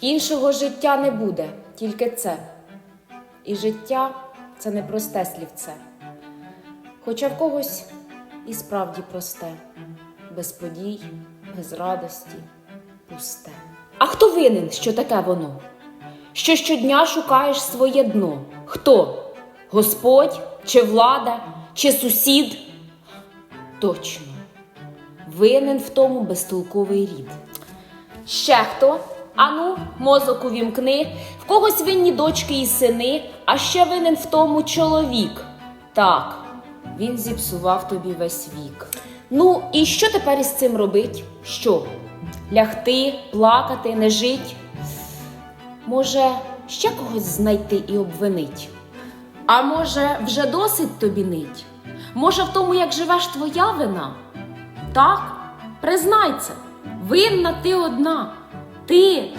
Іншого життя не буде, тільки це. І життя це не просте слівце. Хоча в когось і справді просте, без подій, без радості, пусте. А хто винен, що таке воно? Що щодня шукаєш своє дно? Хто? Господь, чи влада, чи сусід? Точно, винен в тому безтолковий рід. Ще хто? Ану, мозок увімкни, в когось винні дочки і сини, а ще винен в тому чоловік. Так, він зіпсував тобі весь вік. Ну, і що тепер із цим робить? Що? Лягти, плакати, не жить? Може, ще когось знайти і обвинить? А може, вже досить тобі нить? Може, в тому, як живеш твоя вина? Так, признай це, винна ти одна. Ти,